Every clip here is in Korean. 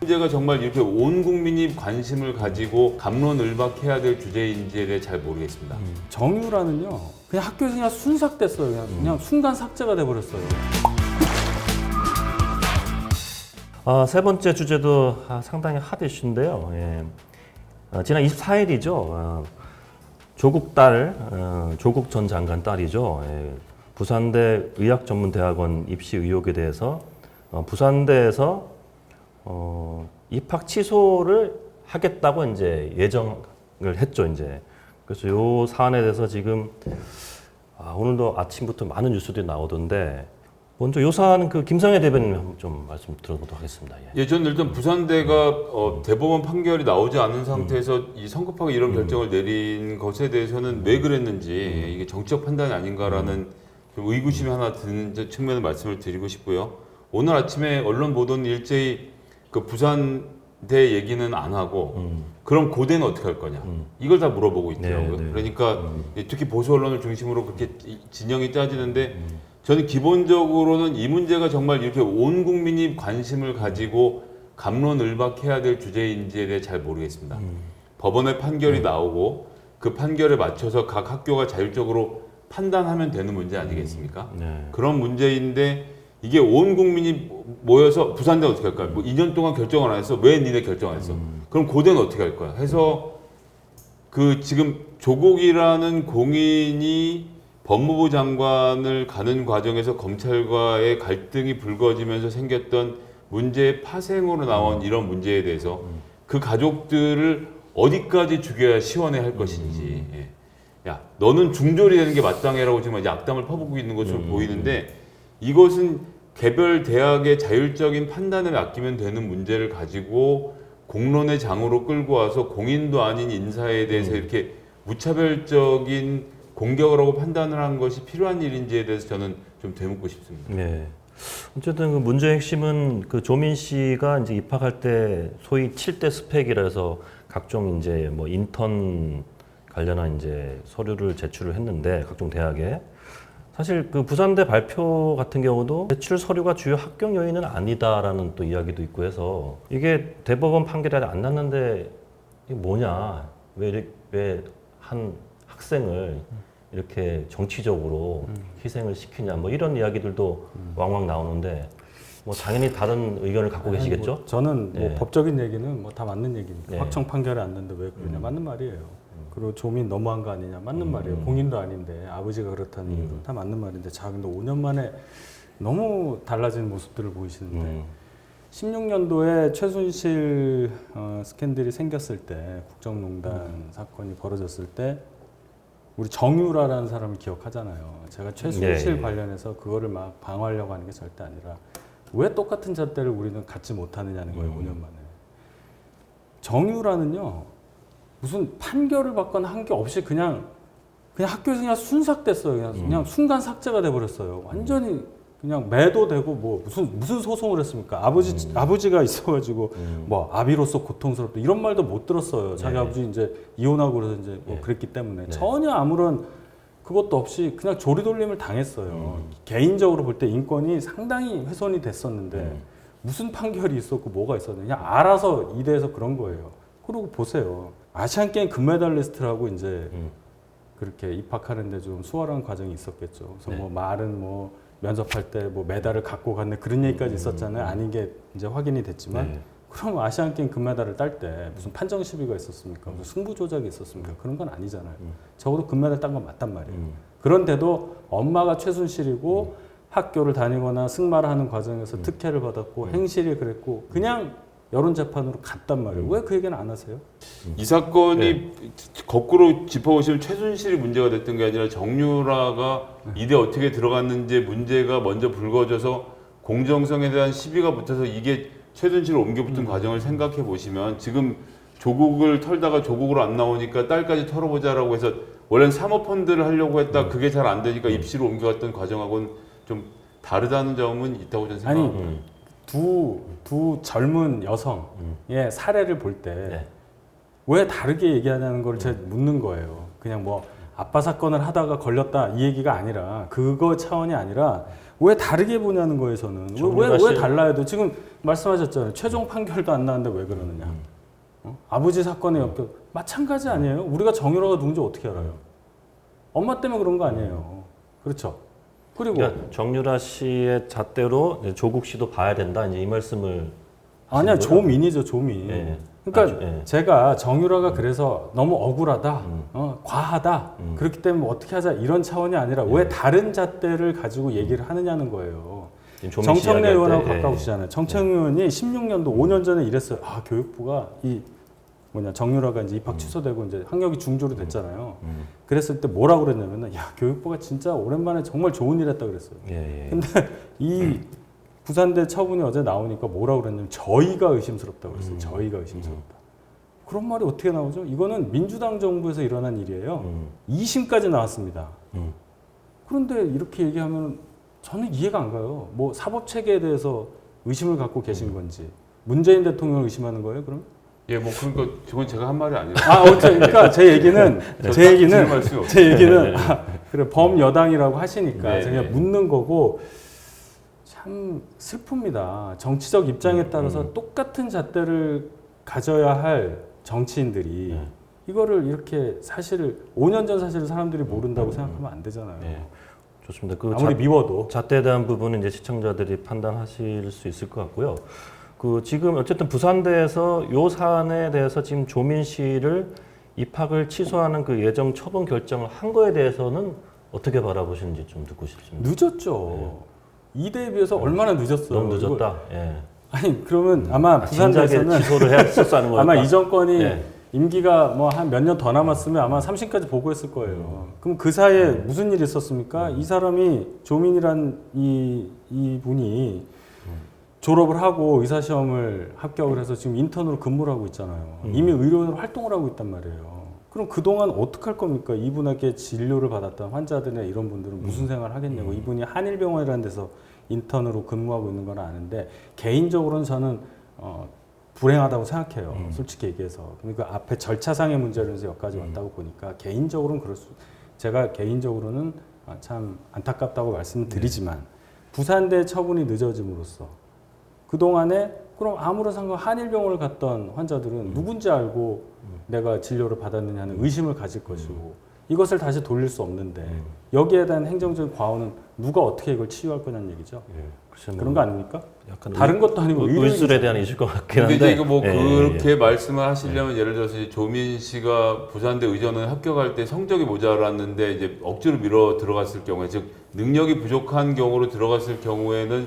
문제가 정말 이렇게 온 국민이 관심을 가지고 감론을박해야 될 주제인지에 대해 잘 모르겠습니다. 정유라는요 그냥 학교에서 그냥 순삭됐어요 그냥, 그냥 순간 삭제가 돼버렸어요 아, 세 번째 주제도 아, 상당히 핫 이슈인데요. 예. 아, 지난 24일이죠. 아, 조국 딸, 어, 조국 전 장관 딸이죠. 예. 부산대 의학전문대학원 입시 의혹에 대해서 어, 부산대에서 어, 입학 취소를 하겠다고 이제 예정을 했죠. 이제 그래서 요 사안에 대해서 지금 아, 오늘도 아침부터 많은 뉴스들이 나오던데 먼저 요 사안 그 김성애 대변인 좀 말씀 들어보도록 하겠습니다. 예. 예, 저는 일단 부산대가 어, 대법원 판결이 나오지 않은 상태에서 이 성급하게 이런 결정을 내린 것에 대해서는 왜 그랬는지 이게 정치적 판단이 아닌가라는 좀 의구심이 하나 드는 저 측면의 말씀을 드리고 싶고요. 오늘 아침에 언론 보도는 일제히 그 부산대 얘기는 안 하고 그럼 고대는 어떻게 할 거냐 이걸 다 물어보고 있더라고요. 네, 네. 그러니까 특히 보수 언론을 중심으로 그렇게 이- 진영이 짜지는데 저는 기본적으로는 이 문제가 정말 이렇게 온 국민이 관심을 가지고 감론을박해야 될 주제인지에 대해 잘 모르겠습니다. 법원의 판결이 나오고 그 판결에 맞춰서 각 학교가 자율적으로 판단하면 되는 문제 아니겠습니까? 네. 그런 문제인데 이게 온 국민이 모여서 부산대 어떻게 할까요? 뭐 2년 동안 결정을 안 했어. 왜 니네 결정 안 했어? 그럼 고대는 어떻게 할 거야? 해서 그 지금 조국이라는 공인이 법무부 장관을 가는 과정에서 검찰과의 갈등이 불거지면서 생겼던 문제의 파생으로 나온 이런 문제에 대해서 그 가족들을 어디까지 죽여야 시원해 할 것인지. 예. 야, 너는 중졸이 되는 게 마땅해라고 지금 약담을 퍼붓고 있는 것으로 보이는데 이것은 개별 대학의 자율적인 판단에 맡기면 되는 문제를 가지고 공론의 장으로 끌고 와서 공인도 아닌 인사에 대해서 이렇게 무차별적인 공격을 하고 판단을 한 것이 필요한 일인지에 대해서 저는 좀 되묻고 싶습니다. 네. 어쨌든 그 문제의 핵심은 그 조민 씨가 이제 입학할 때 소위 7대 스펙이라서 각종 이제 뭐 인턴 관련한 이제 서류를 제출을 했는데 각종 대학에 사실 그 부산대 발표 같은 경우도 제출 서류가 주요 합격 요인은 아니다라는 또 이야기도 있고 해서 이게 대법원 판결이 안 났는데 이게 뭐냐 왜한 학생을 이렇게 정치적으로 희생을 시키냐 뭐 이런 이야기들도 왕왕 나오는데 뭐 당연히 다른 의견을 갖고 아니, 계시겠죠? 뭐 저는 뭐 네. 법적인 얘기는 뭐 다 맞는 얘기니까 네. 확정 판결이 안 났는데 왜 그러냐 맞는 말이에요. 그리고 조민 너무한 거 아니냐 맞는 말이에요. 공인도 아닌데 아버지가 그렇다는 이유로 다 맞는 말인데 자 근데 5년 만에 너무 달라진 모습들을 보이시는데 음. 16년도에 최순실 어, 스캔들이 생겼을 때 국정농단 음. 사건이 벌어졌을 때 우리 정유라라는 사람을 기억하잖아요. 제가 최순실 예, 예. 관련해서 그거를 막 방어하려고 하는 게 절대 아니라 왜 똑같은 잣대를 우리는 갖지 못하느냐는 거예요. 음. 5년 만에. 정유라는요 무슨 판결을 받거나 한 게 없이 그냥 그냥 학교에서 그냥 순삭됐어요. 그냥, 음. 그냥 순간 삭제가 돼버렸어요. 완전히 그냥 매도되고 뭐 무슨 무슨 소송을 했습니까? 아버지 아버지가 있어가지고 음. 뭐 아비로서 고통스럽다 이런 말도 못 들었어요. 자기 네. 아버지 이제 이혼하고 그래서 이제 뭐 네. 그랬기 때문에 네. 전혀 아무런 그것도 없이 그냥 조리돌림을 당했어요. 음. 개인적으로 볼 때 인권이 상당히 훼손이 됐었는데 음. 무슨 판결이 있었고 뭐가 있었느냐 알아서 이대해서 그런 거예요. 그리고 보세요. 아시안 게임 금메달리스트라고 이제 음. 그렇게 입학하는데 좀 수월한 과정이 있었겠죠. 그래서 네. 뭐 말은 뭐 면접할 때 뭐 메달을 갖고 갔네 그런 얘기까지 있었잖아요. 아닌 게 이제 확인이 됐지만 음, 네. 그럼 아시안 게임 금메달을 딸 때 무슨 판정 시비가 있었습니까? 무슨 승부 조작이 있었습니까? 그런 건 아니잖아요. 음. 적어도 금메달 딴 건 맞단 말이에요. 음. 그런데도 엄마가 최순실이고 학교를 다니거나 승마를 하는 과정에서 특혜를 받았고 행실이 그랬고 그냥 여론 재판으로 갔단 말이에요. 왜 그 얘기는 안 하세요? 이 사건이 네. 거꾸로 짚어보시면 최순실이 문제가 됐던 게 아니라 정유라가 이대 어떻게 들어갔는지 문제가 먼저 불거져서 공정성에 대한 시비가 붙어서 이게 최순실을 옮겨붙은 과정을 생각해 보시면 지금 조국을 털다가 조국으로 안 나오니까 딸까지 털어보자라고 해서 원래는 사모펀드를 하려고 했다 그게 잘 안 되니까 입시로 옮겨갔던 과정하고는 좀 다르다는 점은 있다고 저는 아니, 생각합니다. 음. 두, 두 젊은 여성의 사례를 볼 때 왜 네. 다르게 얘기하냐는 걸 제가 묻는 거예요. 그냥 뭐 아빠 사건을 하다가 걸렸다 이 얘기가 아니라 그거 차원이 아니라 왜 다르게 보냐는 저는. 왜, 왜, 달라야 돼? 지금 말씀하셨잖아요. 최종 판결도 안 나왔는데 왜 그러느냐. 음. 어? 아버지 사건의 엮여 마찬가지 아니에요? 우리가 정유라가 누군지 어떻게 알아요? 엄마 때문에 그런 거 아니에요. 그렇죠. 그리고 그러니까 정유라 씨의 잣대로 이제 조국 씨도 봐야 된다. 이제 이 말씀을 아니야 거죠? 조민이죠 조민. 예. 그러니까 아주, 예. 제가 정유라가 그래서 너무 억울하다, 음. 어, 과하다. 음. 그렇기 때문에 뭐 어떻게 하자 이런 차원이 아니라 왜 다른 잣대를 가지고 얘기를 하느냐는 거예요. 지금 조민 씨 정청래 이야기할 의원하고 때, 예. 가까우시잖아요. 정청래 의원이 16년도 5년 전에 이랬어요. 아 교육부가 이 뭐냐 정유라가 이제 입학 취소되고 이제 학력이 중조로 됐잖아요. 음. 그랬을 때 뭐라고 그랬냐면은 야 교육부가 진짜 오랜만에 정말 좋은 일 했다 그랬어요. 예, 예. 근데 이 부산대 처분이 어제 나오니까 뭐라고 그랬냐면 저희가 의심스럽다고 그랬어요. 음. 저희가 의심스럽다. 그런 말이 어떻게 나오죠? 이거는 민주당 정부에서 일어난 일이에요. 음. 2심까지 나왔습니다. 음. 그런데 이렇게 얘기하면 저는 이해가 안 가요. 뭐 사법 체계에 대해서 의심을 갖고 계신 건지 문재인 대통령을 의심하는 거예요? 그럼? 예, 뭐 그러니까 저건 제가 한 말이 아니라 아, 어째 그러니까 제 얘기는 제 얘기는 질문할 수가 없어요. 제 얘기는 아, 그래 범 여당이라고 하시니까 네, 제가 네. 묻는 거고 참 슬픕니다. 정치적 입장에 음, 따라서 음. 똑같은 잣대를 가져야 할 정치인들이 네. 이거를 이렇게 사실 5년 전 사실을 사람들이 모른다고 생각하면 안 되잖아요. 네. 좋습니다. 그 아무리 잣- 미워도 잣대에 대한 부분은 이제 시청자들이 판단하실 수 있을 것 같고요. 그 지금 어쨌든 부산대에서 요 사안에 대해서 지금 조민 씨를 입학을 취소하는 그 예정 처분 결정을 한 거에 대해서는 어떻게 바라보시는지 좀 듣고 싶습니다. 늦었죠. 이대에 비해서 얼마나 늦었어요. 너무 늦었다. 예. 아니 그러면 아마 아, 부산대에서는 취소를 했었다는 거예요. 아마 이 정권이 네. 임기가 뭐 한 몇 년 더 남았으면 아마 3심까지 보고했을 거예요. 그럼 그 사이에 무슨 일이 있었습니까? 이 사람이 조민이란 이, 이 분이 졸업을 하고 의사시험을 합격을 해서 지금 인턴으로 근무를 하고 있잖아요. 음. 이미 의료인으로 활동을 하고 있단 말이에요. 그럼 그동안 어떻게 할 겁니까? 이분에게 진료를 받았던 환자들이나 이런 분들은 무슨 생활을 하겠냐고. 이분이 한일병원이라는 데서 인턴으로 근무하고 있는 건 아는데 개인적으로는 저는 어, 불행하다고 생각해요. 음. 솔직히 얘기해서. 그러니까 앞에 절차상의 문제로 해서 여기까지 왔다고 보니까 개인적으로는 그럴 수, 제가 개인적으로는 아, 참 안타깝다고 말씀드리지만 부산대 처분이 늦어짐으로써 그동안에 그럼 아무런 상관 한일병원을 갔던 환자들은 누군지 알고 내가 진료를 받았느냐는 의심을 가질 것이고 이것을 다시 돌릴 수 없는데 여기에 대한 행정적인 과오는 누가 어떻게 이걸 치유할 거냐는 얘기죠. 예. 뭐 그런 거 아닙니까? 약간 다른 것도 아니고 의- 의술에 대한 이슈일 것 같긴 근데 한데. 이제 이거 뭐 예, 예, 그렇게 예. 말씀을 하시려면 예 를 들어서 이제 조민 씨가 부산대 의전은 합격할 때 성적이 모자랐는데 이제 억지로 밀어 들어갔을 경우에 즉 능력이 부족한 경우로 들어갔을 경우에는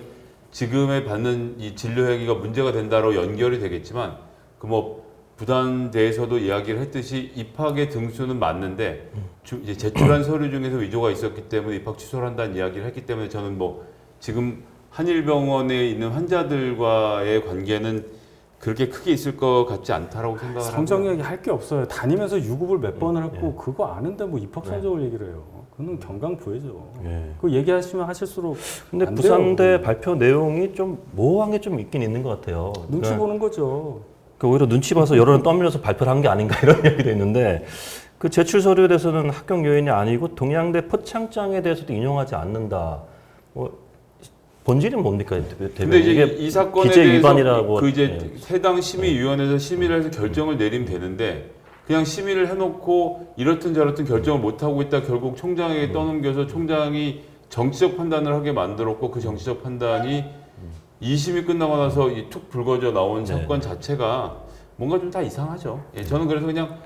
지금에 받는 이 진료 행위가 문제가 된다로 연결이 되겠지만 그 뭐 부산대에서도 이야기를 했듯이 입학의 등수는 맞는데 주- 이제 제출한 서류 중에서 위조가 있었기 때문에 입학 취소를 한다는 이야기를 했기 때문에 저는 뭐 지금 한일병원에 있는 환자들과의 관계는 그렇게 크게 있을 것 같지 않다라고 생각을 합니다. 성적 얘기 할 게 없어요. 다니면서 유급을 몇 번을 예. 했고 그거 아는데 뭐 입학 성적을 얘기를 해요. 그거는 경강 부회죠. 예. 그 얘기하시면 하실수록 근데 안 부산대 돼요. 발표 내용이 좀 모호한 게 좀 있긴 있는 것 같아요. 눈치 그러니까 보는 거죠. 그 오히려 눈치 봐서 여론을 떠밀려서 발표를 한 게 아닌가 이런 이야기도 있는데 그 제출 서류에 대해서는 합격 요인이 아니고 동양대 표창장에 대해서도 인용하지 않는다. 뭐 본질이 뭡니까? 대변인? 근데 이제 이게 이 사건에 기재 대해서 위반이라고 그 이제 예. 해당 심의위원회에서 심의를 해서 결정을 내리면 되는데 그냥 심의를 해놓고 이렇든 저렇든 결정을 못 하고 있다 결국 총장에게 음. 떠넘겨서 총장이 정치적 판단을 하게 만들었고 그 정치적 판단이 이 심이 끝나고 나서 이 툭 불거져 나온 네. 사건 자체가 뭔가 좀 다 이상하죠. 예, 저는 그래서 그냥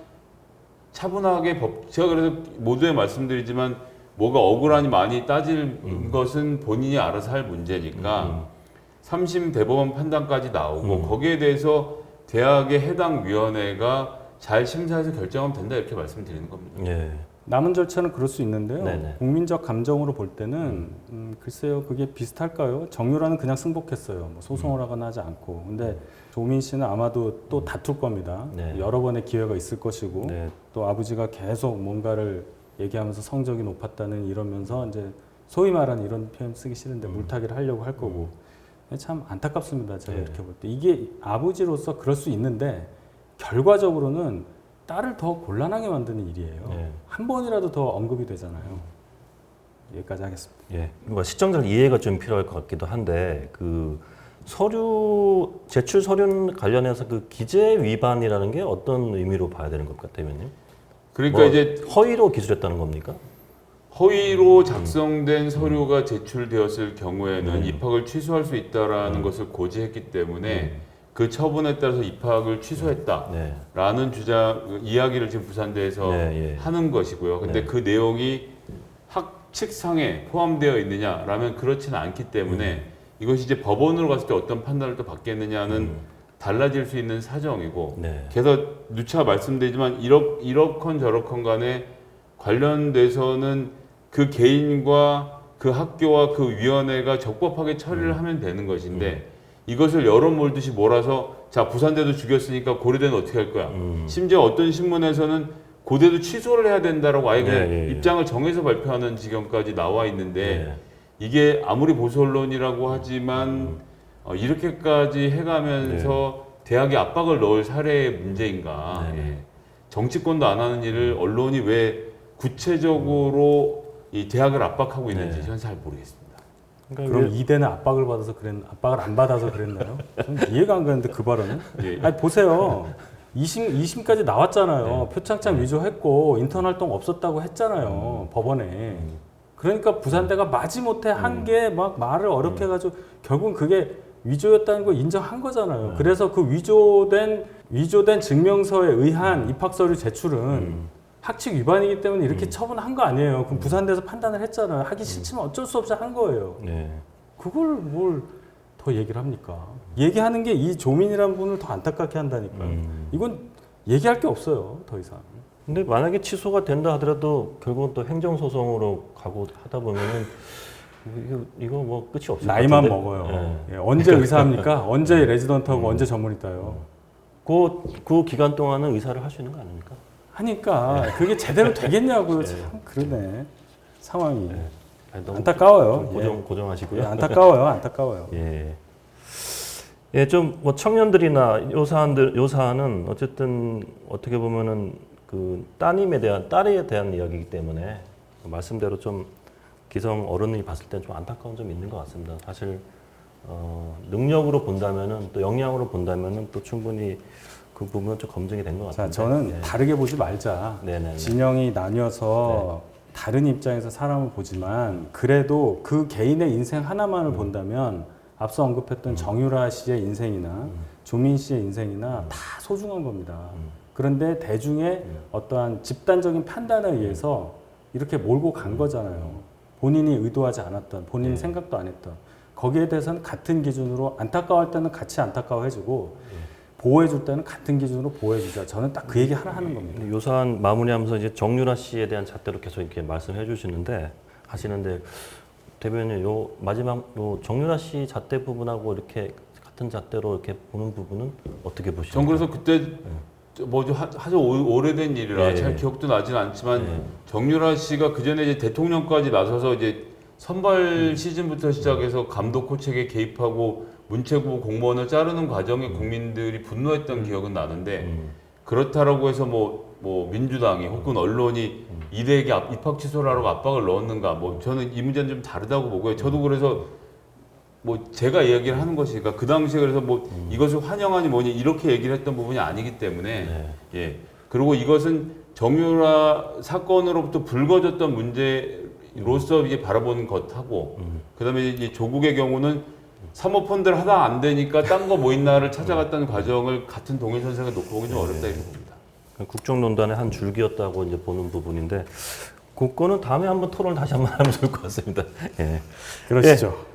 차분하게 법 제가 그래서 모두에 말씀드리지만 뭐가 억울하니 많이 따질 음. 것은 본인이 알아서 할 문제니까 삼심 대법원 판단까지 나오고 음. 거기에 대해서 대학의 해당 위원회가 잘 심사해서 결정하면 된다 이렇게 말씀드리는 겁니다. 예. 남은 절차는 그럴 수 있는데요. 네네. 국민적 감정으로 볼 때는 음, 글쎄요, 그게 비슷할까요? 정유라는 그냥 승복했어요. 뭐 소송을 음. 하거나 하지 않고. 근데 조민 씨는 아마도 또 다툴 겁니다. 네. 여러 번의 기회가 있을 것이고 네. 또 아버지가 계속 뭔가를 얘기하면서 성적이 높았다는 이러면서 이제 소위 말하는 이런 표현 쓰기 싫은데 물타기를 하려고 할 거고 참 안타깝습니다. 제가 네. 이렇게 볼 때 이게 아버지로서 그럴 수 있는데 결과적으로는 딸을 더 곤란하게 만드는 일이에요. 네. 한 번이라도 더 언급이 되잖아요. 여기까지 하겠습니다. 예. 그러니까 시청자 이해가 좀 필요할 것 같기도 한데 그 서류 제출 서류 관련해서 그 기재 위반이라는 게 어떤 의미로 봐야 되는 것 같아요, 대표님? 그러니까 뭐 이제 허위로 기술했다는 겁니까? 허위로 작성된 서류가 제출되었을 경우에는 음. 입학을 취소할 수 있다라는 것을 고지했기 때문에 그 처분에 따라서 입학을 취소했다라는 네. 주장 그 이야기를 지금 부산대에서 네, 예. 하는 것이고요. 근데 네. 그 내용이 학칙상에 포함되어 있느냐라면 그렇지는 않기 때문에 음. 이것이 이제 법원으로 갔을 때 어떤 판단을 또 받겠느냐는 달라질 수 있는 사정이고 네. 그래서 누차 말씀드리지만 이렇 이렇건 저렇건 간에 관련돼서는 그 개인과 그 학교와 그 위원회가 적법하게 처리를 하면 되는 것인데 이것을 여러 몰듯이 몰아서 자 부산대도 죽였으니까 고려대는 어떻게 할 거야? 음. 심지어 어떤 신문에서는 고대도 취소를 해야 된다라고 아예 그냥 네, 예, 예. 입장을 정해서 발표하는 지경까지 나와 있는데 네. 이게 아무리 보수 언론이라고 하지만 어, 이렇게까지 해가면서 대학에 압박을 넣을 사례의 문제인가? 네. 예. 정치권도 안 하는 일을 언론이 왜 구체적으로 이 대학을 압박하고 있는지 네. 저는 잘 모르겠습니다. 그러니까 그럼 이대는 압박을 받아서 그랬 압박을 안 받아서 그랬나요? 좀 이해가 안 가는데 그 발언은. 예. 아니 보세요. 2심 2심까지 나왔잖아요. 표창장 위조했고 인턴 활동 없었다고 했잖아요. 법원에. 그러니까 부산대가 마지못해 한 게 막 말을 어렵게 해가지고 결국은 그게 위조였다는 걸 인정한 거잖아요. 그래서 그 위조된 위조된 증명서에 의한 입학 서류 제출은 학칙 위반이기 때문에 이렇게 처분한 거 아니에요. 그럼 부산대에서 판단을 했잖아요. 하기 싫지만 어쩔 수 없이 한 거예요. 네. 그걸 뭘 더 얘기를 합니까? 얘기하는 게 이 조민이라는 분을 더 안타깝게 한다니까요. 음. 이건 얘기할 게 없어요, 더 이상. 근데 만약에 취소가 된다 하더라도 결국은 또 행정소송으로 가고 하다 보면은 이거, 이거 뭐 끝이 없을 것 나이만 같은데. 먹어요. 예. 예, 언제 의사합니까? 언제 레지던트하고 언제 전문의다요? 그, 그 기간 동안은 의사를 할 수 있는 거 아닙니까? 하니까 그게 제대로 되겠냐고요. 참 그러네 상황이 아니, 너무 안타까워요. 좀 고정, 고정하시고요. 예, 안타까워요, 안타까워요. 예. 예, 좀 뭐 청년들이나 요 사안들 요 사안은 어쨌든 어떻게 보면은 그 따님에 대한 딸에 대한 이야기이기 때문에 말씀대로 좀 기성 어른이 봤을 때좀 안타까운 점이 있는 것 같습니다. 사실 어, 능력으로 본다면은 또 역량으로 본다면은 또 충분히 그 부분은 좀 검증이 된것 자, 같은데. 저는 예. 다르게 보지 말자. 네네네. 진영이 나뉘어서 다른 입장에서 사람을 보지만 그래도 그 개인의 인생 하나만을 음. 본다면 앞서 언급했던 정유라 씨의 인생이나 음. 조민 씨의 인생이나 다 소중한 겁니다. 음. 그런데 대중의 어떠한 집단적인 판단에 의해서 이렇게 몰고 간 거잖아요. 본인이 의도하지 않았던, 본인 네. 이 생각도 안 했던. 거기에 대해서는 같은 기준으로 안타까워할 때는 같이 안타까워해주고 보호해줄 때는 같은 기준으로 보호해주자. 저는 딱 그 얘기 하나 하는 겁니다. 근데 요 사안 마무리하면서 이제 정유라 씨에 대한 잣대로 계속 이렇게 말씀해 주시는데 하시는데 대변인 요 마지막 요 정유라 씨 잣대 부분하고 이렇게 같은 잣대로 이렇게 보는 부분은 어떻게 보시나요? 전 그래서 그때 저 뭐죠 하- 아주 오- 오래된 일이라 예. 잘 기억도 나지는 않지만 예. 정유라 씨가 그 전에 이제 대통령까지 나서서 이제 선발 시즌부터 시작해서 감독 코치에게 개입하고 문체부 공무원을 자르는 과정에 국민들이 분노했던 기억은 나는데 음. 그렇다라고 해서 뭐, 뭐 민주당이 혹은 언론이 이대에게 압- 입학 취소를 하라고 압박을 넣었는가 뭐 저는 이 문제는 좀 다르다고 보고요. 저도 그래서 뭐 제가 이야기를 하는 것이니까 그 당시에 그래서 뭐 이것을 환영하니 뭐니 이렇게 얘기를 했던 부분이 아니기 때문에 네. 예. 그리고 이것은 정유라 사건으로부터 불거졌던 문제로서 이제 바라보는 것하고 그다음에 이제 조국의 경우는 사모펀드를 하다 안 되니까 딴 거 뭐 있나를 찾아갔다는 과정을 같은 동일선상에 놓고 보기 좀 어렵다 이렇게 봅니다. 국정농단의 한 줄기였다고 이제 보는 부분인데 그거는 다음에 한번 토론을 다시 한번 하면 좋을 것 같습니다. 예. 그러시죠.